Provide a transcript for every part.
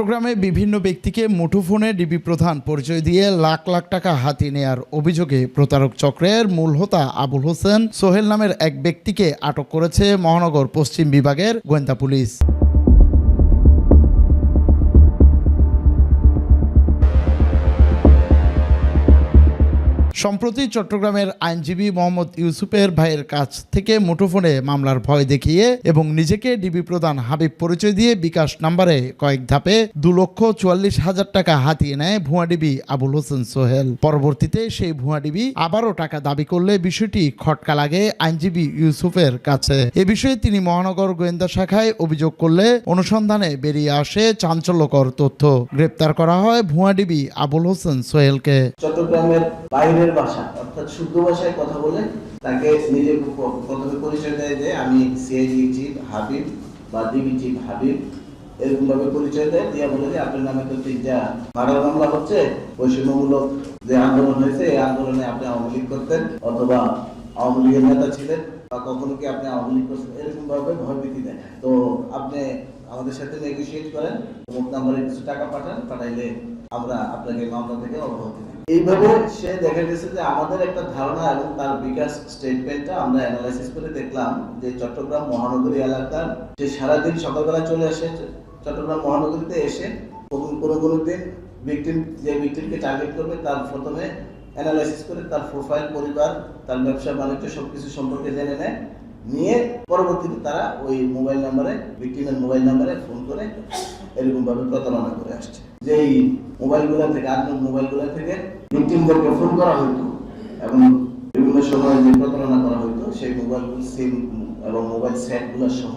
চট্টগ্রামে বিভিন্ন ব্যক্তিকে মুঠোফোনে ডিবি প্রধান পরিচয় দিয়ে লাখ লাখ টাকা হাতি নেয়ার অভিযোগে প্রতারক চক্রের মূল হোতা আবুল হোসেন সোহেল নামের এক ব্যক্তিকে আটক করেছে মহানগর পশ্চিম বিভাগের গোয়েন্দা পুলিশ। সম্প্রতি চট্টগ্রামের আইনজীবী মোহাম্মদ ইউসুফের ভাইয়ের কাছ থেকে মুঠোফোনে মামলার ভয় দেখিয়ে এবং নিজেকে ডিবি প্রধান হাবিব পরিচয় দিয়ে বিকাশ নাম্বারে কয়েক ধাপে দু লক্ষ চুয়াল্লিশ হাজার টাকা হাতিয়ে নেয় ভুয়াডিবি আবুল হোসেন সোহেল। পরবর্তীতে সেই ভুয়াডিবি আবারও টাকা দাবি করলে বিষয়টি খটকা লাগে আইনজীবী ইউসুফের কাছে। এ বিষয়ে তিনি মহানগর গোয়েন্দা শাখায় অভিযোগ করলে অনুসন্ধানে বেরিয়ে আসে চাঞ্চল্যকর তথ্য। গ্রেপ্তার করা হয় ভুয়াডিবি আবুল হোসেন সোহেলকে। চট্টগ্রামের বাইরের ভাষা, অর্থাৎ শুদ্ধ ভাষায় কথা বলে তাকে নিজের প্রথমে পরিচয় দেয় যে আমি সিআইডি চিফ হাবিব বা ডিবি চিফ হাবিব। এরকম ভাবে পরিচয় দেয়, দিয়া বলে যে আপনার নামে তো তিনটা মার্ডার মামলা হচ্ছে, বৈষম্যমূলক যে আন্দোলন হয়েছে, এই আন্দোলনে আপনি আওয়ামী লীগ করতেন অথবা আওয়ামী লীগের নেতা ছিলেন বা কখনো কি আপনি আওয়ামী লীগ করছেন এরকম ভাবে ভয়ভীতি দেয়। তো আপনি আমাদের সাথে নেগোসিয়েট করেন অমুক নাম্বারে কিছু টাকা পাঠান, পাঠাইলে আমরা আপনাকে মামলা থেকে অব্যাহতি দিই এইভাবে সে দেখা গেছে যে আমাদের একটা ধারণা এবং তার বিকাশ স্টেটমেন্টটা আমরা অ্যানালাইসিস করে দেখলাম যে চট্টগ্রাম মহানগরী এলাকার যে সারাদিন সকালবেলা চলে আসে, চট্টগ্রাম মহানগরীতে এসে কোনো কোনো দিন ভিকটিম যে ভিকটিমকে টার্গেট করবে, তার প্রথমে অ্যানালাইসিস করে তার প্রোফাইল পরিবার, তার ব্যবসা, বাণিজ্য সবকিছু সম্পর্কে জেনে নেয়। নিয়ে পরবর্তীতে তারা ওই মোবাইল নাম্বারে ভিকটিমের মোবাইল নাম্বারে ফোন করে। এরকম ভাবে প্রতারণা করে আসছে। যে এই মোবাইলগুলো থেকে আননোন মোবাইলগুলো থেকে ভিকটিমদেরকে ফোন করা হতো এবং বিভিন্ন সময় যে প্রতারণা করা হতো সেই মোবাইল সিম এবং মোবাইল সেটগুলো সহ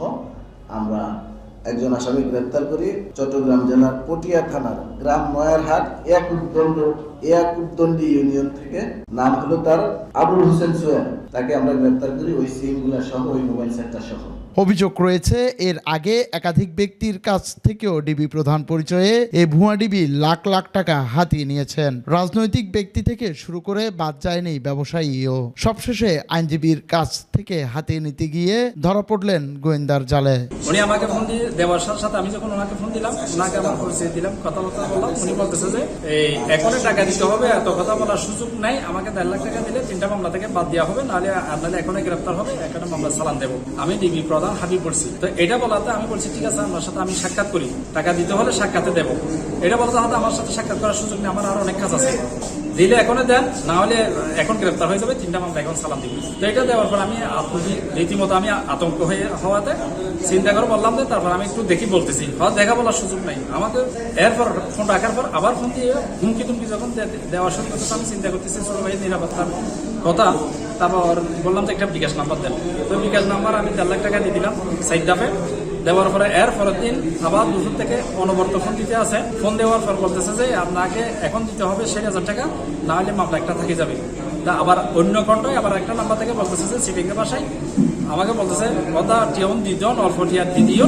আমরা একজন আসামি গ্রেপ্তার করি। চট্টগ্রাম জেলার পটিয়া থানার গ্রাম নয়ারহাট এয়াকুবদণ্ড এয়াকুবদণ্ডী ইউনিয়ন থেকে। নাম হলো তার আবুল হোসেন সোহেল। তাকে আমরা গ্রেপ্তার করি ওই সিমগুলো সহ ওই মোবাইল সেটটা সহ। অভিযোগ রয়েছে এর আগে একাধিক ব্যক্তির কাছ থেকেও ডিবি প্রধান পরিচয়ে এ ভুয়া ডিবি লাখ লাখ টাকা হাতিয়ে নিয়েছেন। রাজনৈতিক ব্যক্তি থেকে শুরু করে বাদ যায়নি ব্যবসায়ীও। সবশেষে আইনজীবীর কাছ থেকে হাতিয়ে নিতে গিয়ে ধরা পড়লেন গোয়েন্দার জালে। উনি আমাকে ফোন দিয়ে দেওয়ার সাথে সাথে আমি যখন ওনাকে ফোন দিলাম ওনাকে আমার পরিচয় দিলাম কথাবার্তা বললাম। উনি বলতেছে যে এই এখনই টাকা দিতে হবে এত কথা বলার সুযোগ নাই আমাকে দেড় লাখ টাকা দিলে তিনটা মামলা থেকে বাদ দেওয়া হবে নাহলে নাহলে এখনই গ্রেপ্তার হবে একটা মামলা চালান দেবো। আমি ডিবি প্রধান হাবিব বলছি। তো এটা বলাতে আমি বলছি, ঠিক আছে আমার সাথে আমি সাক্ষাৎ করি। টাকা দিতে হলে সাক্ষাতে দেবো। এটা বলতে হয়তো আমার সাথে সাক্ষাৎ করার সুযোগ নেই, আমার আরও অনেক কাজ আছে। দিলে এখনই দেন, না হলে এখন গ্রেপ্তার হয়ে যাবে, তিনটা মামলা এখন সালাম দিবি। তো এটা দেওয়ার পর আমি রীতিমতো আমি আতঙ্ক হয়ে হওয়াতে চিন্তা করে বললাম যে, তারপর আমি একটু দেখি বলতেছি। হয়তো দেখা বলার সুযোগ নাই। আমাকে এরপর ফোন রাখার পর আবার ফোন দিয়ে হুমকি টুমকি যখন দে- দেওয়ার শুরু আমি চিন্তা করতেছি ছোট ভাই নিরাপত্তার কথা তারপর বললাম যে একটা বিকাশ নাম্বার দেন। তো বিকাশ নাম্বার আমি দেড় লাখ টাকা দিয়ে দিলাম সাইড ডাফে দেওয়ার পরে এর পরের দিন, আবার দুপুর থেকে অনবর্ত ফোন দিতে আছে। ফোন দেওয়ার পর বলতেছে যে আপনাকে এখন দিতে হবে ষাট হাজার টাকা, না হলে মামলা একটা থেকে যাবে। তা আবার অন্য কণ্ঠে আবার একটা নাম্বার থেকে বলতেছে যে সিটিং এর বাসায়। আমাকে বলতেছে কথা টিয়ন দিজন, অল্প টিয়ার দিদিও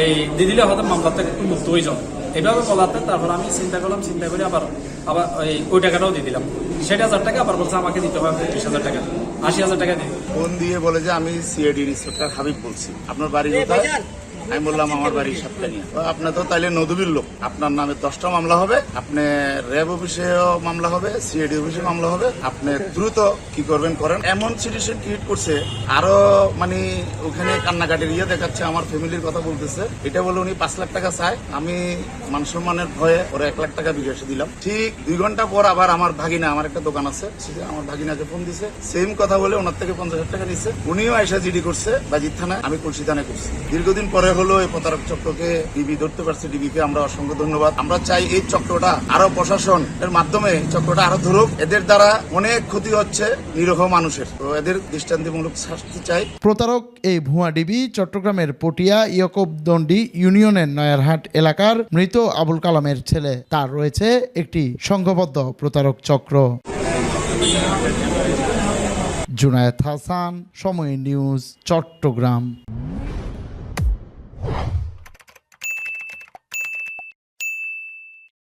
এই দিদিলে হয়তো মামলা থেকে একটু মুক্ত হয়ে যান এইভাবে বলাতে তারপর আমি চিন্তা করলাম, চিন্তা করে আবার আবার ওই ওই টাকাটাও দিয়ে দিলাম। ষাট হাজার টাকা আবার বলছে আমাকে দিতে হবে পঁচিশ হাজার টাকা। আশি হাজার টাকা দিন। ফোন দিয়ে বলে যে আমি সিআইডি ইন্সপেক্টর হাবিব বলছি। আপনার বাড়ি কোথায় আমি বললাম আমার বাড়ি সাতকানিয়া। আপনার তো তাইলে নদীর লোক। আপনার নামে দশটা মামলা হবে আপনি র্যাব অফিসেও মামলা হবে সিআইডি অফিসে মামলা হবে। আপনি দ্রুত কি করবেন করেন। এমন সিচুয়েশন ক্রিয়েট করছে আরও মানে ওখানে কান্নাকাটির ইয়ে দেখাচ্ছে আমার ফ্যামিলির কথা বলতেছে। এটা বলে উনি পাঁচ লাখ টাকা চায়। আমি মান সম্মানের ভয়ে ওরা এক লাখ টাকা বিকাশে দিলাম। ঠিক দুই ঘণ্টা পর আবার আমার ভাগিনা আমার একটা দোকান আছে আমার ভাগিনাকে ফোন দিছে। সেম কথা বলে ওনার থেকে পঞ্চাশ হাজার টাকা নিচ্ছে উনিও আয়সা জিডি করছে বাজির থানায় আমি কলসি থানায় করছি। দীর্ঘদিন পরে হলো এই প্রতারক চক্রকে ডিবি ধরতে পারছে ডিবিকে, আমরা অসংখ্য ধন্যবাদ। আমরা চাই এই চক্রটা আরও প্রশাসন এর মাধ্যমে চক্রটা আরও ধরুক। এদের দ্বারা অনেক ক্ষতি হচ্ছে নিরহ মানুষের। তো এদের দৃষ্টান্তিমূলক শাস্তি চাই। প্রতারক এই ভুয়া ডিবি চট্টগ্রামের পটিয়া ইয়কবদণ্ডী ইউনিয়নের নয়ারহাট এলাকার মৃত আবুল কালামের ছেলে। তার রয়েছে একটি সংঘবদ্ধ প্রতারক চক্র। জুনায়েদ হাসান, সময় নিউজ, চট্টগ্রাম।